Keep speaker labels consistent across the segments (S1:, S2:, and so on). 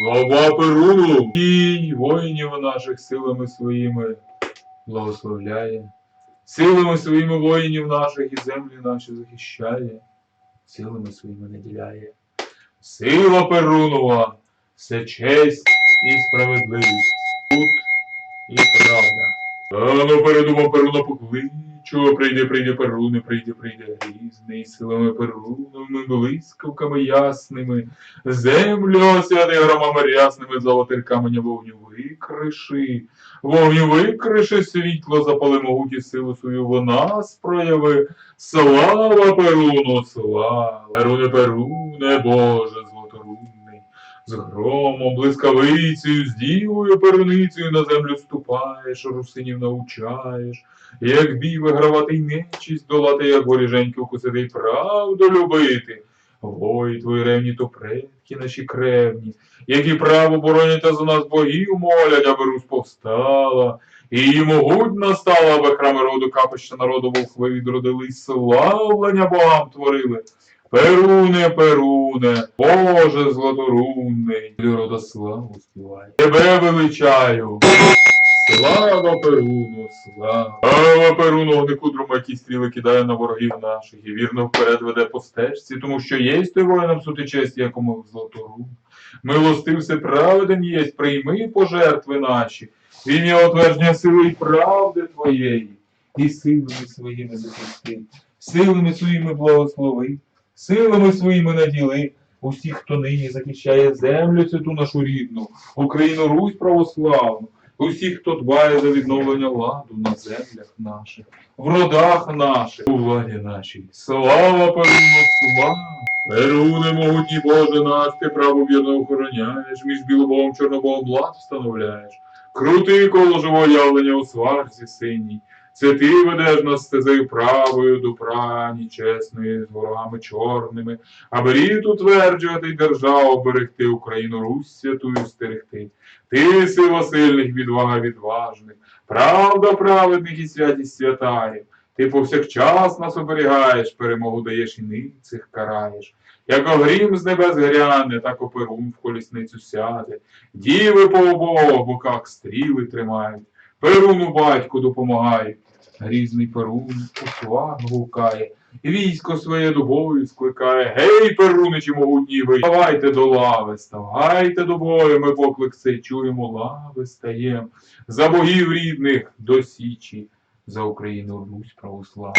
S1: Слава Перуну і воїнів наших силами своїми благословляє. Силами своїми воїнів наших і землі наші захищає, силами своїми наділяє. Сила Перунова це честь і справедливість, суд і правда. Рано передумав Перуна покличу, прийде, прийде Перуне, прийде, прийде грізний, силами Перуновими, блискавками ясними, землю осяде громами рясними, золотих каменя вогню викриши, вогню викриши світло, запали могуті силу свою в нас прояви. Слава Перуну, слава! Перуне, Перуне, Боже злоторунний, з громом, блискавицею, з дівою перуницею на землю ступаєш, русинів научаєш, як бій вигравати й нечість долати, як горіженьки укусити й правду любити. Вої твої ревні, то предки наші кревні, які право боронять та за нас богів молять, аби Русь повстала. І її могутна стала, аби храми роду капища народу вовхви відродились, славлення богам творили. Перуне, Перуне, Боже златорунний, славу співай. Тебе величаю. Слава Перуну, слава. Слава Перуну, огнику друматі стріли кидає на ворогів наших і вірно вперед веде по стежці, тому що єсть той воїнам сути честь, якому златорун. Милостив все праведен єсть, прийми пожертви наші, в ім'я отвердження сили і правди твоєї, і силами своїми захисти, силами своїми благослови, силами своїми наділи. Усіх, хто нині захищає землю святу нашу рідну, Україну Русь православну, усіх, хто дбає за відновлення ладу на землях наших, в родах наших, у владі нашій. Слава Перуну, слава! Перуне, могутній Боже наш, ти право вірно охороняєш, між білобогом чорнобогом лад встановляєш. Крути коло живого явлення у сварці синій. Це ти ведеш нас стезею правою до прані чесної, з ворогами чорними, аби рід утверджувати й державу берегти, Україну Русь святую стерегти. Ти сила сильних, відвага відважних, правда праведних і святість святаїв. Ти повсякчас нас оберігаєш, перемогу даєш і ницих караєш. Як огрім з небес гряне, так оперун в колісницю сяде. Діви по обох боках стріли тримають. Перуну батьку допомагає. Грізний Перун у сваг гукає, військо своє до скликає. Гей, Перуничі могутній ви, ставайте до лави, ставайте до бою, ми поклик цей чуємо, лави стаєм. За богів рідних до січі, за Україну Русь православну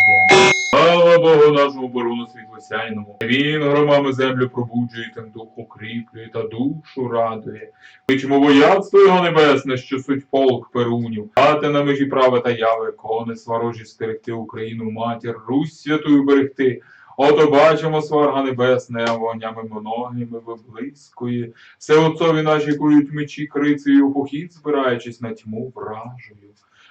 S1: йдемо. Слава Богу нашому Боруну світлосяйному. Він громами землю пробуджує, тим дух укріплює та душу радує. Кличемо вояцтво його небесне, що суть полк перунів, Дати на межі права та яви, кони сварожі стерегти Україну, матір, Русь святую берегти. Ото бачимо сварга небесне, вогнями многими виблискує. Все отцові наші кують мечі крицею похід, збираючись на тьму вражою.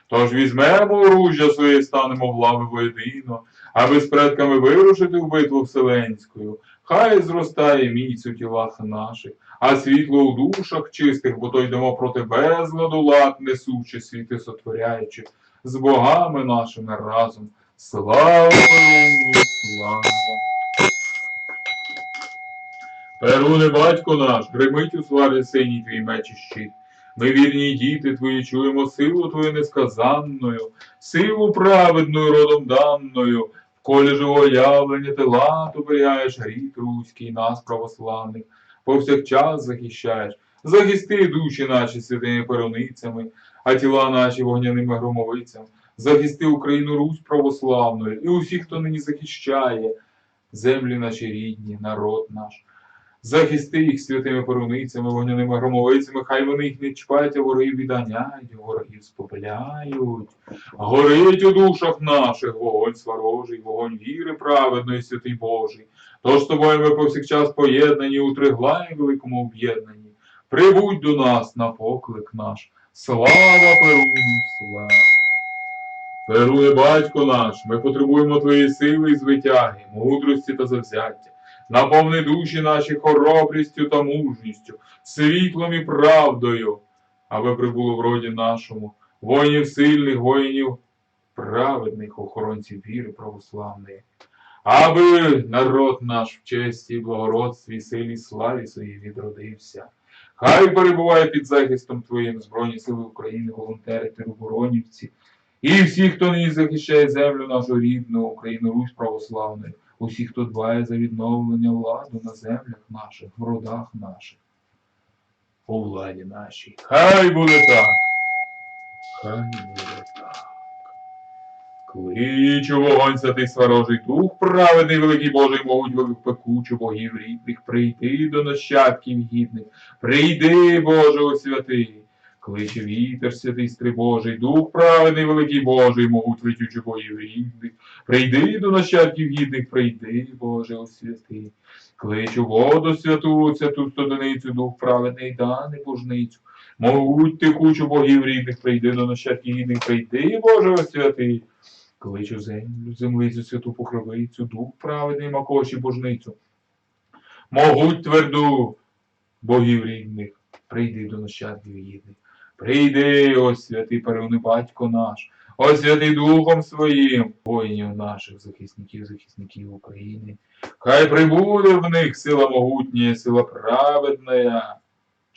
S1: Тож візьмемо оружжя своє, станемо в лави воєдино, аби з предками вирушити в битву вселенською. Хай зростає міць у тілах наших, а світло у душах чистих, бо то йдемо проти безладу лад, несучи світи сотворяючи, з богами нашими разом. Слава слава! Перуне, батько наш, гримить у сварі синій твій меч і щит. Ми вірні діти твої, чуємо силу твою несказанною, силу праведною родом данною, в колі живого явлення ти лад оберігаєш рід руський, нас православних, повсякчас захищаєш, захисти душі наші святими пероницями, а тіла наші вогняними громовицями, захисти Україну Русь православною і усіх, хто нині захищає, землі наші рідні, народ наш. Захисти їх святими поруницями, вогняними громовицями, хай вони їх не чіпають, а ворогів відганяють, ворогів спопиляють. Горить у душах наших вогонь сварожий, вогонь віри праведної, святий Божий. Тож з тобою ми повсякчас поєднані у триглаї великому об'єднанні. Прибудь до нас на поклик наш. Слава Перуну, слава! Перуне, батько наш, ми потребуємо твоєї сили і звитяги, мудрості та завзяття. Наповни душі наші хоробрістю та мужністю, світлом і правдою, аби прибуло в роді нашому, воїнів сильних, воїнів праведних, охоронців віри православної, аби народ наш в честі, благородстві, силі, славі своїй відродився. Хай перебуває під захистом Твоїм Збройні Сили України, волонтери, тероборонівці. І всі, хто нині захищає землю нашу рідну, Україну, Русь православною, усі, хто дбає за відновлення влади на землях наших, в родах наших, у владі нашій. Хай буде так. Хай буде так. Кличу вогонь святий сварожий дух, праведний великий Божий, могуть пекучу богів рідних, прийди до нащадків гідних, прийди, Боже, о святий. Кличе вітер святий стрибожий, дух праведний великий Божий, могуть летючу богів рідних, прийди до нащадків гідних, прийди, Боже, о святий. Кличу воду святу, святу стодоницю, дух праведний, дани божницю. Могуть текучу богів рідних, прийди до нащадків гідних, прийди, Боже, о святий. Кличу землю, землицю, святу покровицю, дух праведний, макоші божницю. Могуть тверду богів рідних, прийди до нащадків гідних. Прийди, о святий перевний батько наш, о святий Духом своїм, воїнів наших, захисників, захисників України. Хай прибуде в них сила могутня, сила праведна,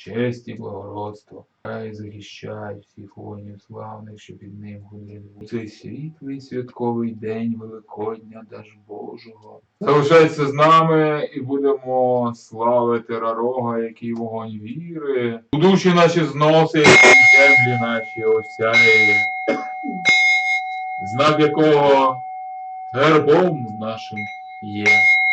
S1: честь і благородство. Хай захищай всіх воїнів славних, що під ним ходили. У цей світлий святковий день Великодня Даж Божого. Залишайся з нами і будемо славити Рарога, який вогонь віри. У душі наші зносить, і землі наші осяє. Знак якого гербом нашим є.